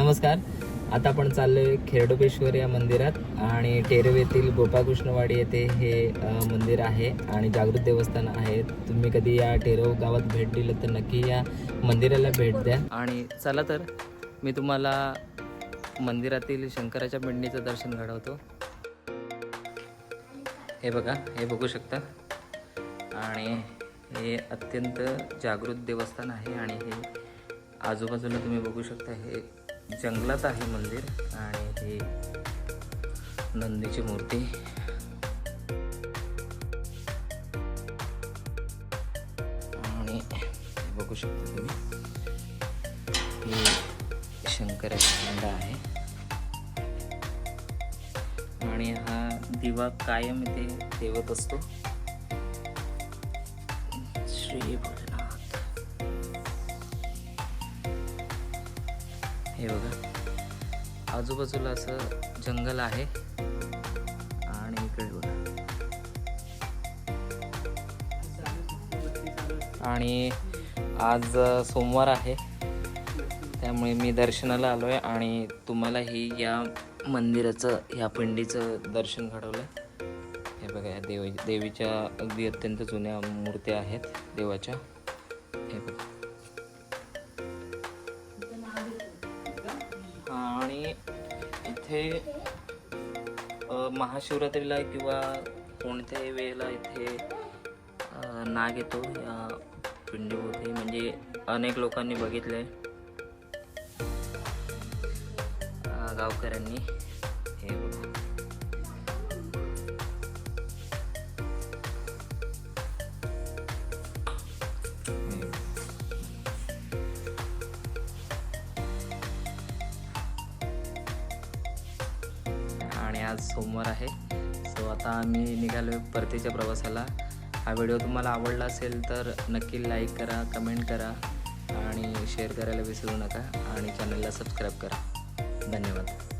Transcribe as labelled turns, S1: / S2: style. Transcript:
S1: नमस्कार. आता आपण चाललोय खेरडोपेश्वर या मंदिरात आणि टेरव येथील गोपाकृष्णवाडी येथे हे मंदिर आहे आणि जागृत देवस्थान आहे. तुम्ही कधी या टेरव गावात भेट दिलं तर नक्की या मंदिराला भेट द्या. आणि चला तर मी तुम्हाला मंदिरातील शंकराच्या पिंडीचं दर्शन घडवतो. हे बघा हे बघू शकता. आणि हे अत्यंत जागृत देवस्थान आहे आणि हे आजूबाजूला तुम्ही बघू शकता हे जंगलात आहे मंदिर आणि हे नंदीची मूर्ती. आणि बघू शकता तुम्ही ही शंकराची खंड आहे. आणि हा दिवा कायम इथे ठेवत असतो. श्री हे बघा. आजूबाजूला असं जंगल आहे. आणि इकडे बघा. आणि आज सोमवार आहे. त्यामुळे मी दर्शनाला आलो आहे आणि तुम्हालाही या मंदिराचं ह्या पिंडीचं दर्शन घडवलं हे बघा या देव देवीच्या अगदी अत्यंत जुन्या मूर्त्या आहेत देवाच्या. हे बघा. इथे महाशिवरात्रीला किंवा कोणत्याही वेळेला इथे नाग येतो या पिंडीभोवती? म्हणजे अनेक लोकांनी बघितलं. आहे गावकऱ्यांनी हे बघा आज सोमवार आहे. सो आता आम्ही निघालो परतीच्या प्रवासाला. हा व्हिडिओ तुम्हाला आवडला असेल तर नक्की लाईक करा कमेंट करा आणि शेअर करायला विसरू नका आणि चॅनलला सबस्क्राईब करा. धन्यवाद.